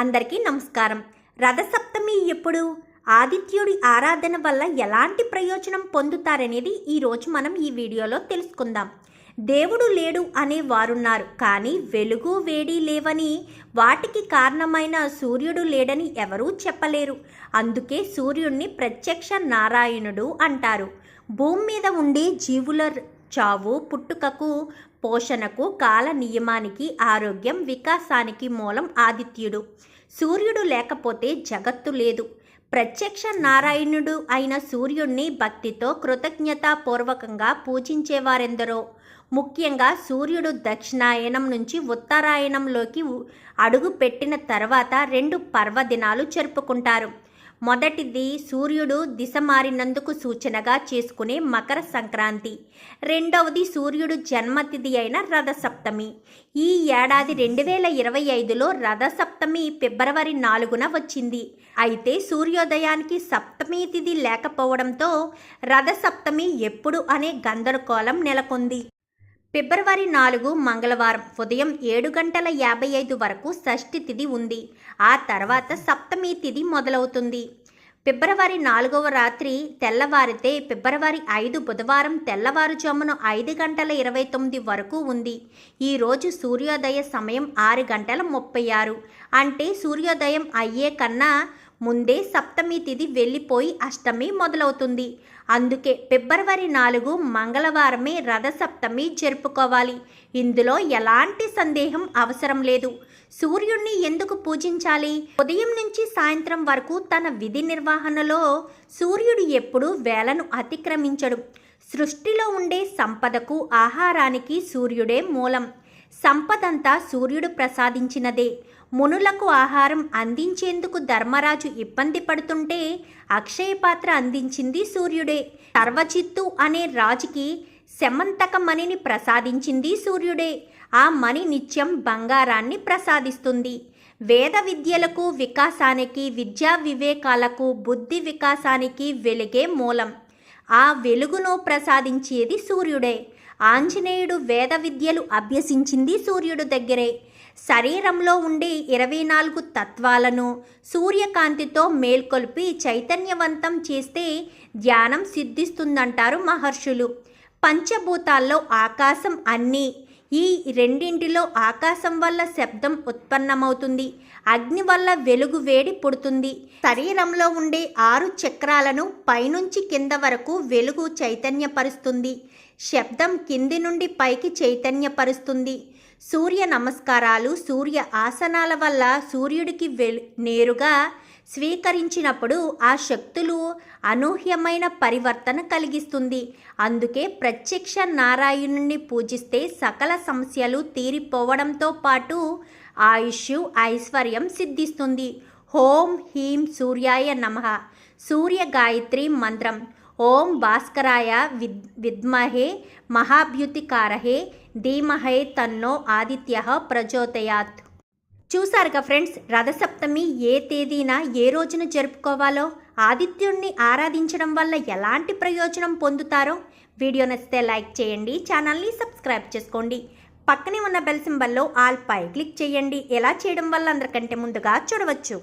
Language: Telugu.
అందరికీ నమస్కారం. రథసప్తమి ఎప్పుడు? ఆదిత్యుడి ఆరాధన వల్ల ఎలాంటి ప్రయోజనం పొందుతారనేది ఈరోజు మనం ఈ వీడియోలో తెలుసుకుందాం. దేవుడు లేడు అనే వారున్నారు. కానీ వెలుగు వేడి లేవని వాటికి కారణమైన సూర్యుడు లేడని ఎవరూ చెప్పలేరు. అందుకే సూర్యుడిని ప్రత్యక్ష నారాయణుడు అంటారు. భూమి మీద ఉండే జీవుల చావు పుట్టుకకు పోషణకు కాల నియమానికి ఆరోగ్యం వికాసానికి మూలం ఆదిత్యుడు. సూర్యుడు లేకపోతే జగత్తు లేదు. ప్రత్యక్ష నారాయణుడు అయిన సూర్యుణ్ణి భక్తితో కృతజ్ఞతాపూర్వకంగా పూజించేవారెందరో? ముఖ్యంగా సూర్యుడు దక్షిణాయనం నుంచి ఉత్తరాయణంలోకి అడుగు పెట్టిన తర్వాత రెండు పర్వదినాలు జరుపుకుంటారు. మొదటిది సూర్యుడు దిశ మారినందుకు సూచనగా చేసుకునే మకర సంక్రాంతి. రెండవది సూర్యుడు జన్మతిథి అయిన రథసప్తమి. ఈ ఏడాది రెండు వేల ఇరవై ఐదులో రథసప్తమి ఫిబ్రవరి నాలుగున వచ్చింది. అయితే సూర్యోదయానికి సప్తమి తిథి లేకపోవడంతో రథసప్తమి ఎప్పుడు అనే గందరగోళం నెలకొంది. ఫిబ్రవరి నాలుగు మంగళవారం ఉదయం ఏడు గంటల యాభై ఐదు వరకు షష్ఠి తిథి ఉంది. ఆ తర్వాత సప్తమి తిథి మొదలవుతుంది. ఫిబ్రవరి నాలుగవ రాత్రి తెల్లవారితే ఫిబ్రవరి ఐదు బుధవారం తెల్లవారుజామున ఐదు గంటల ఇరవై తొమ్మిది వరకు ఉంది. ఈరోజు సూర్యోదయ సమయం ఆరు గంటల ముప్పై ఆరు. అంటే సూర్యోదయం అయ్యే కన్నా ముందే సప్తమి తిథి వెళ్ళిపోయి అష్టమి మొదలవుతుంది. అందుకే ఫిబ్రవరి నాలుగు మంగళవారమే రథసప్తమి జరుపుకోవాలి. ఇందులో ఎలాంటి సందేహం అవసరం లేదు. సూర్యుణ్ణి ఎందుకు పూజించాలి? ఉదయం నుంచి సాయంత్రం వరకు తన విధి నిర్వహణలో సూర్యుడు ఎప్పుడూ వేలను అతిక్రమించడు. సృష్టిలో ఉండే సంపదకు ఆహారానికి సూర్యుడే మూలం. సంపదంతా సూర్యుడు ప్రసాదించినదే. మునులకు ఆహారం అందించేందుకు ధర్మరాజు ఇబ్బంది పడుతుంటే అక్షయ పాత్ర అందించింది సూర్యుడే. సర్వచిత్తు అనే రాజుకి శమంతక మణిని ప్రసాదించింది సూర్యుడే. ఆ మణి నిత్యం బంగారాన్ని ప్రసాదిస్తుంది. వేద విద్యలకు వికాసానికి విద్యా వివేకాలకు బుద్ధి వికాసానికి వెలుగే మూలం. ఆ వెలుగును ప్రసాదించేది సూర్యుడే. ఆంజనేయుడు వేద విద్యలు అభ్యసించింది సూర్యుడు దగ్గరే. శరీరంలో ఉండే ఇరవై నాలుగు తత్వాలను సూర్యకాంతితో మేల్కొల్పి చైతన్యవంతం చేస్తే ధ్యానం సిద్ధిస్తుందంటారు మహర్షులు. పంచభూతాల్లో ఆకాశం అన్నీ ఈ రెండింటిలో ఆకాశం వల్ల శబ్దం ఉత్పన్నమవుతుంది. అగ్ని వల్ల వెలుగు వేడి పుడుతుంది. శరీరంలో ఉండే ఆరు చక్రాలను పైనుంచి కింద వరకు వెలుగు చైతన్యపరుస్తుంది. శబ్దం కింది నుండి పైకి చైతన్యపరుస్తుంది. సూర్య నమస్కారాలు సూర్య ఆసనాల వల్ల సూర్యుడికి వెలు నేరుగా స్వీకరించినప్పుడు ఆ శక్తులు అనూహ్యమైన పరివర్తన కలిగిస్తుంది. అందుకే ప్రత్యక్ష నారాయణుణ్ణి పూజిస్తే సకల సమస్యలు తీరిపోవడంతో పాటు ఆయుష్ ఐశ్వర్యం సిద్ధిస్తుంది. హోం హీం సూర్యాయ నమ. సూర్య గాయత్రి మంత్రం. ఓం భాస్కరాయ విద్ విద్మహే మహాభ్యుతికారహే ధీమహే తన్నో ఆదిత్య ప్రచోదయాత్. చూసారుగా ఫ్రెండ్స్ రథసప్తమి ఏ తేదీన ఏ రోజున జరుపుకోవాలో? ఆదిత్యుణ్ణి ఆరాధించడం వల్ల ఎలాంటి ప్రయోజనం పొందుతారో? వీడియో నచ్చితే లైక్ చేయండి ఛానల్ని సబ్స్క్రైబ్ చేసుకోండి. పక్కనే ఉన్న బెల్ సింబల్లో ఆల్ పై క్లిక్ చేయండి. ఎలా చేయడం వల్ల అందరికంటే ముందుగా చూడవచ్చు.